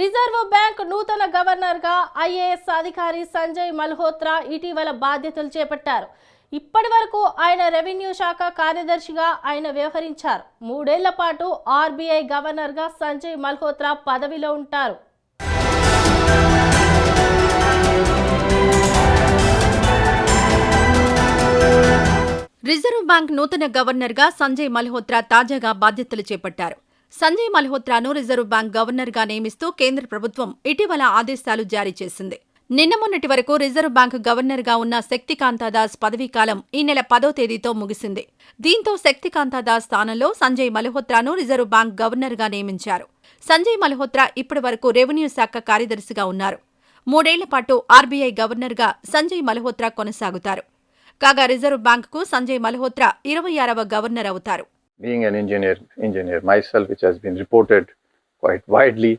Reserve bank నూతన గవర్నర్గా IAS అధికారి సంజయ్ మల్హోత్రా ఇటీవల బాధ్యతలు చేపట్టారు. ఇప్పటి వరకు ఆయన రెవెన్యూ శాఖ కార్యదర్శిగా ఆయన వ్యవహరించారు. మూడేళ్ళ పాటు ఆర్బీఐ గవర్నర్గా సంజయ్ మల్హోత్రా పదవిలో ఉంటారు. రిజర్వ్ బ్యాంక్ నూతన గవర్నర్గా సంజయ్ మల్హోత్రా తాజాగా బాధ్యతలు చేపట్టారు. సంజయ్ మల్హోత్రాను రిజర్వ్ బ్యాంక్ గవర్నర్గా నియమిస్తూ కేంద్ర ప్రభుత్వం ఇటీవల ఆదేశాలు జారీ చేసింది. నిన్న మొన్నటి వరకు రిజర్వ్ బ్యాంక్ గవర్నర్గా ఉన్న శక్తికాంతాదాస్ పదవీకాలం ఈ నెల పదో తేదీతో ముగిసింది. దీంతో శక్తికాంతాదాస్ స్థానంలో సంజయ్ మల్హోత్రాను రిజర్వ్ బ్యాంక్ గవర్నర్గా నియమించారు. సంజయ్ మల్హోత్రా ఇప్పటి వరకు రెవెన్యూ శాఖ కార్యదర్శిగా ఉన్నారు. మూడేళ్ళ పాటు ఆర్బీఐ గవర్నర్గా సంజయ్ మల్హోత్రా కొనసాగుతారు. కాగా రిజర్వ్ బ్యాంకుకు సంజయ్ మల్హోత్రా ఇరవై ఆరవ గవర్నర్ అవుతారు. Being an engineer engineer myself which has been reported quite widely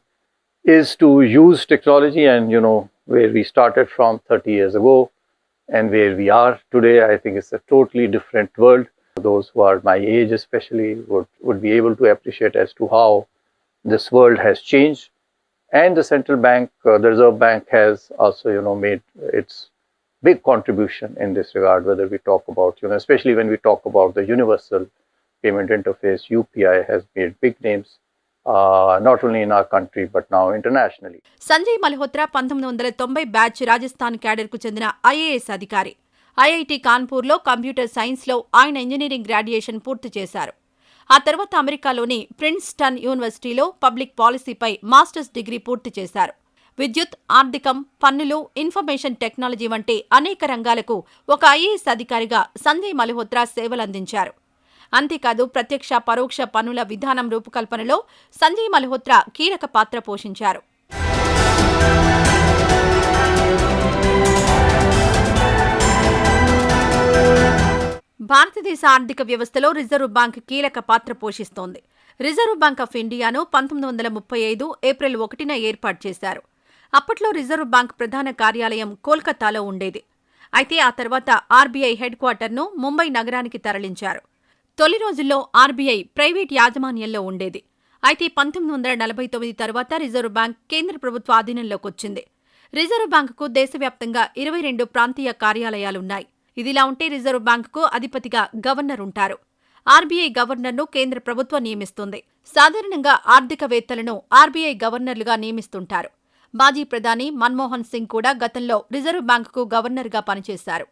is to use technology and you know where we started from 30 years ago and where we are today i think it's a totally different world. Those who are my age especially would, would be able to appreciate as to how this world has changed. And the central bank uh, the reserve bank has also you know made its big contribution in this regard whether we talk about you know especially when we talk about the universal payment interface UPI has made big names uh, Sanjay Malhotra పంతొమ్మిది వందల తొంభై batch Rajasthan క్యాడర్కు చెందిన IAS అధికారి. IIT కాన్పూర్లో computer సైన్స్లో ఆయన engineering graduation పూర్తి చేశారు. ఆ తర్వాత అమెరికాలోని ప్రిన్స్టన్ యూనివర్సిటీలో పబ్లిక్ పాలసీపై మాస్టర్స్ డిగ్రీ పూర్తి చేశారు. విద్యుత్ ఆర్థికం పన్నులు ఇన్ఫర్మేషన్ టెక్నాలజీ వంటి అనేక రంగాలకు ఒక ఐఏఎస్ అధికారిగా సంజయ్ మల్హోత్రా సేవలందించారు. అంతేకాదు ప్రత్యక్ష పరోక్ష పన్నుల విధానం రూపకల్పనలో సంజయ్ మల్హోత్రా కీలక పాత్ర పోషించారు. భారతదేశ ఆర్థిక వ్యవస్థలో రిజర్వ్ బ్యాంక్ కీలక పాత్ర పోషిస్తోంది. రిజర్వ్ బ్యాంక్ ఆఫ్ ఇండియాను పంతొమ్మిది వందల ముప్పై ఐదు ఏప్రిల్ ఒకటిన ఏర్పాటు చేశారు. అప్పట్లో రిజర్వ్ బ్యాంక్ ప్రధాన కార్యాలయం కోల్కతాలో ఉండేది. అయితే ఆ తర్వాత ఆర్బీఐ హెడ్ క్వార్టర్ను ముంబై నగరానికి తరలించారు. తొలి రోజుల్లో ఆర్బీఐ ప్రైవేట్ యాజమాన్యంలో ఉండేది. అయితే పంతొమ్మిది వందల నలభై తొమ్మిది తర్వాత రిజర్వ్ బ్యాంక్ కేంద్ర ప్రభుత్వ ఆధీనంలోకి వచ్చింది రిజర్వ్ బ్యాంకుకు దేశవ్యాప్తంగా ఇరవై రెండు ప్రాంతీయ కార్యాలయాలున్నాయి. ఇదిలా ఉంటే రిజర్వ్ బ్యాంకుకు అధిపతిగా గవర్నర్ ఉంటారు. ఆర్బీఐ గవర్నర్ను కేంద్ర ప్రభుత్వం నియమిస్తుంది. సాధారణంగా ఆర్థికవేత్తలను ఆర్బీఐ గవర్నర్లుగా నియమిస్తుంటారు. మాజీ ప్రధాని మన్మోహన్ సింగ్ కూడా గతంలో రిజర్వ్ బ్యాంకుకు గవర్నర్గా పనిచేశారు.